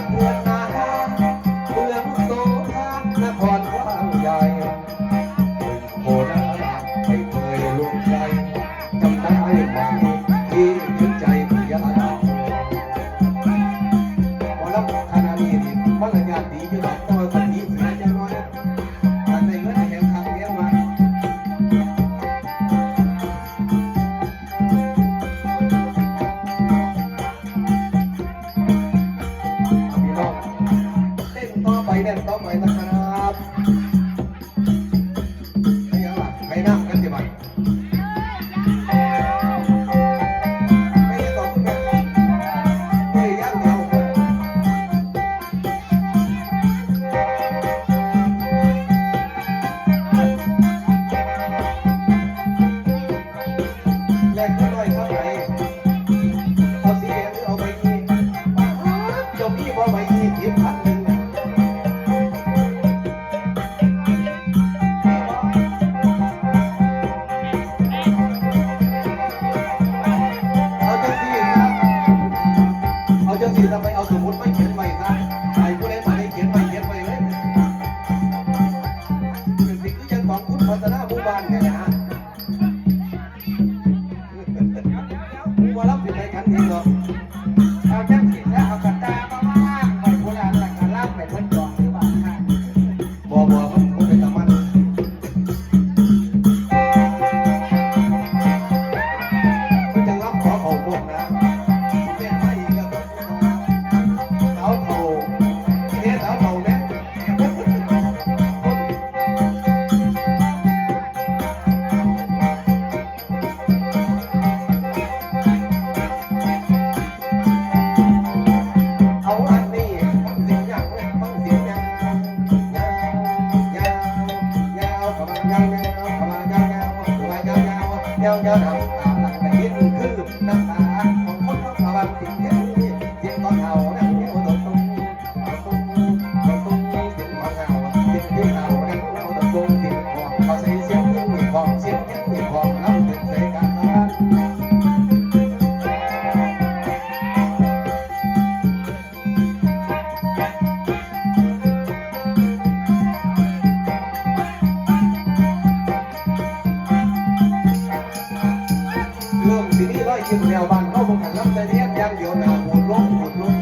Thank you. หน้าหมู่บ้านเงนะฮะหมู่บ้ารับผิดใจกันเองเนาเอาแจ้งสิแล้วเอากระตามาว่างไปโบราณละกันล่างไปเพิ่นดอกที่บ้านค่ะบ่บ่ ยังยังตามหลังแต่ยิ่นคือน้ำตาำแต่เพียงอย่างเดียวหนาปวนลุป